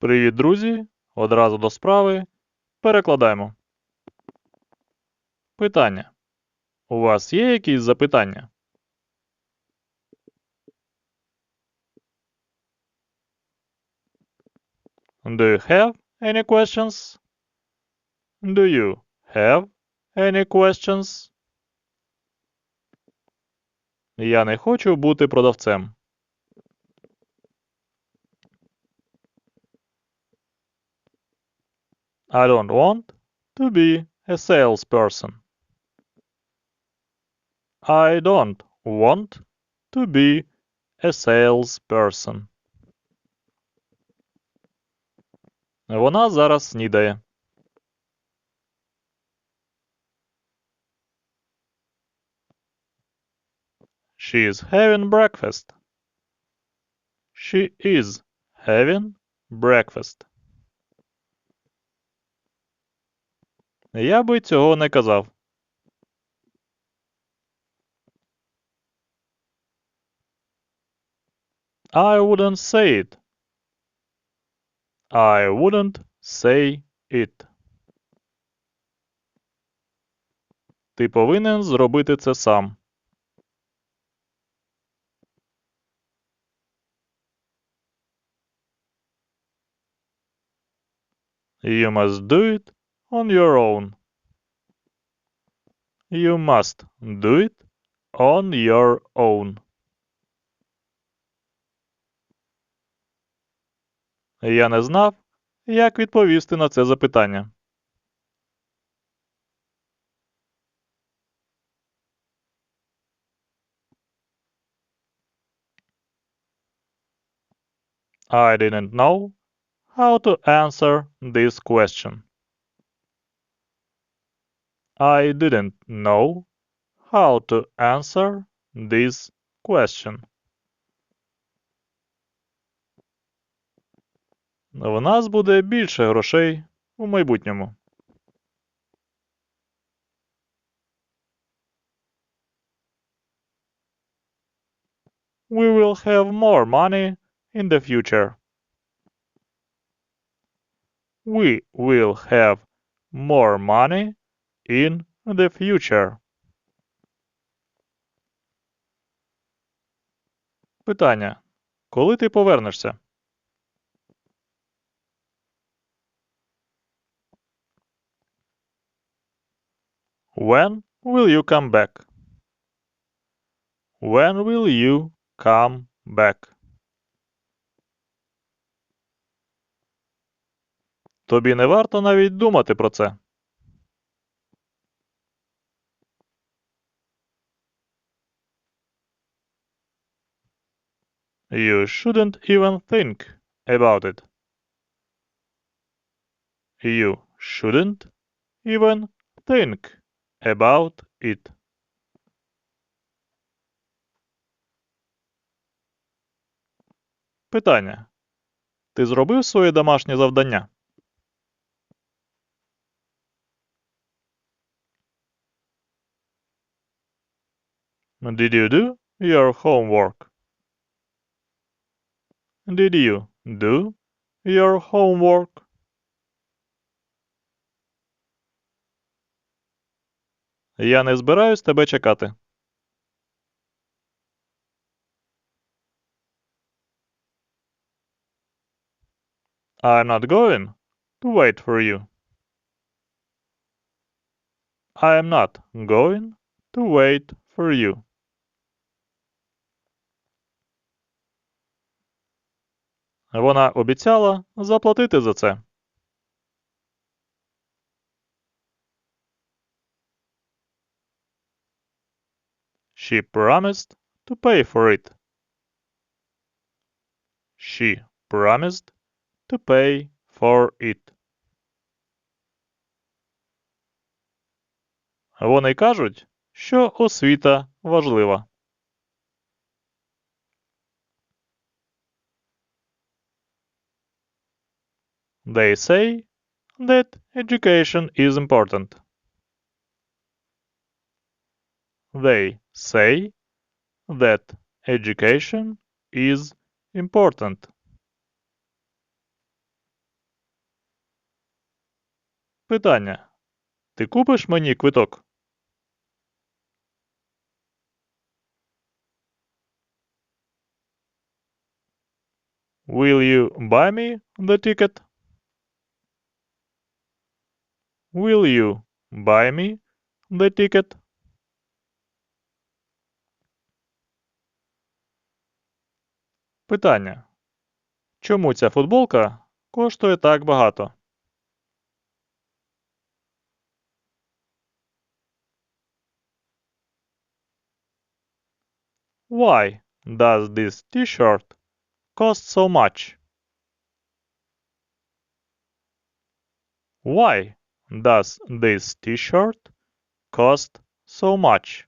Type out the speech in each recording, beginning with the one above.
Привіт, друзі! Одразу до справи. Перекладаємо. Питання. У вас є якісь запитання? Do you have any questions? Do you have any questions? Я не хочу бути продавцем. I don't want to be a salesperson. I don't want to be a salesperson. Вона зараз снідає. She is having breakfast. She is having breakfast. Я би цього не казав. I wouldn't say it. I wouldn't say it. Ти повинен зробити це сам. You must do it on your own. You must do it on your own. Я не знав, як відповісти на це запитання. I didn't know how to answer this question. I didn't know how to answer this question. В нас буде більше грошей у майбутньому. We will have more money in the future. We will have more money in the future. Питання. Коли ти повернешся? When will you come back? When will you come back? Тобі не варто навіть думати про це. You shouldn't even think about it. You shouldn't even think about it. Питання. Ти зробив своє домашнє завдання? Did you do your homework? Did you do your homework? Я не збираюсь тебе чекати. I'm not going to wait for you. I'm not going to wait for you. Вона обіцяла заплатити за це. She promised to pay for it. She promised to pay for it. Вони кажуть, що освіта важлива. They say that education is important. They say that education is important. Питання. Ти купиш мені квиток? Will you buy me the ticket? Will you buy me the ticket? Питання. Чому ця футболка коштує так багато? Why does this t-shirt cost so much? Why does this t-shirt cost so much?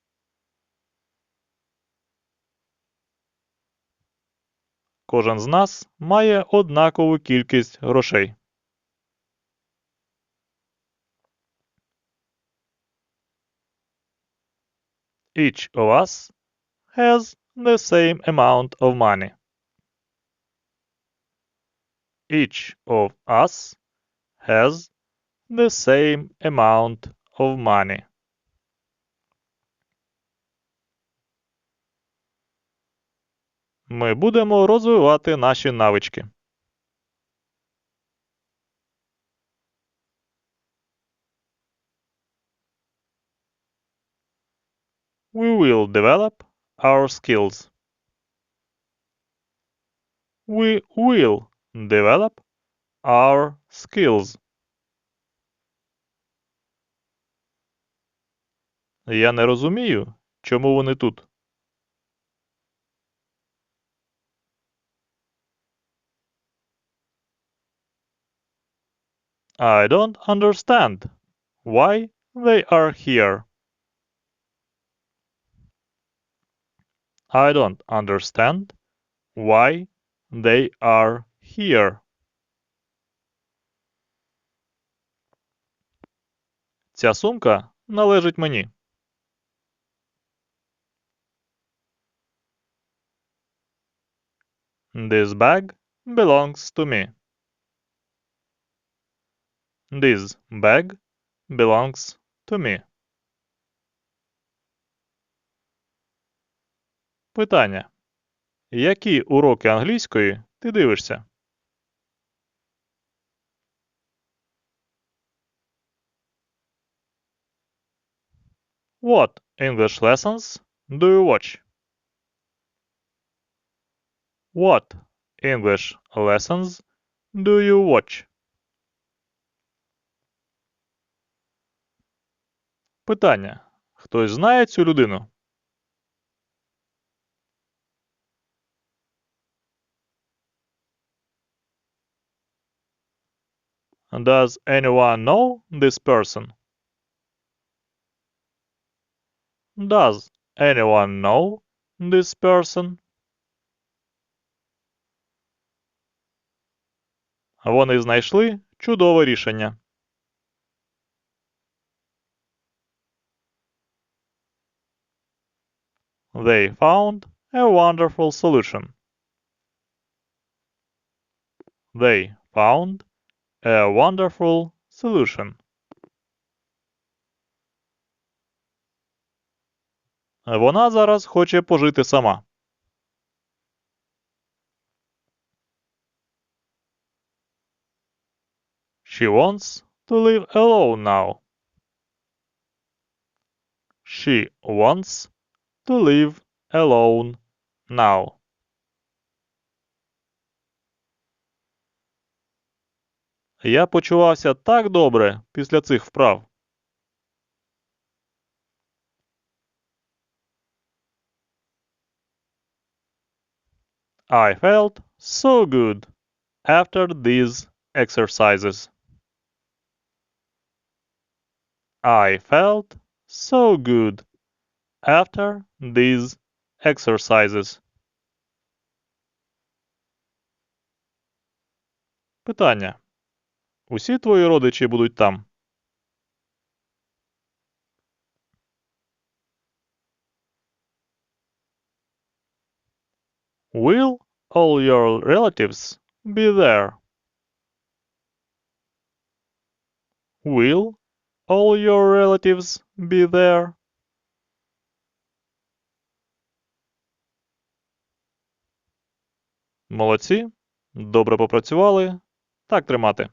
Кожен з нас має однакову кількість грошей. Each of us has the same amount of money. Each of us has the same amount of money. Ми будемо розвивати наші навички. We will develop our skills. We will develop our skills. Я не розумію, чому вони тут. I don't understand why they are here. I don't understand why they are here. Ця сумка належить мені. This bag belongs to me. This bag belongs to me. Питання. Які уроки англійської ти дивишся? What English lessons do you watch? What English lessons do you watch? Питання. Хтось знає цю людину? Does anyone know this person? Does anyone know this person? Вони знайшли чудове рішення. They found a wonderful solution. They found a wonderful solution. Вона зараз хоче пожити сама. She wants to live alone now. She wants to live alone now. Я почувався так добре після цих вправ. I felt so good after these exercises. I felt so good after these exercises. Питання. Усі твої родичі будуть там? Will all your relatives be there? Will all your relatives be there? Молодці. Добре попрацювали. Так тримати.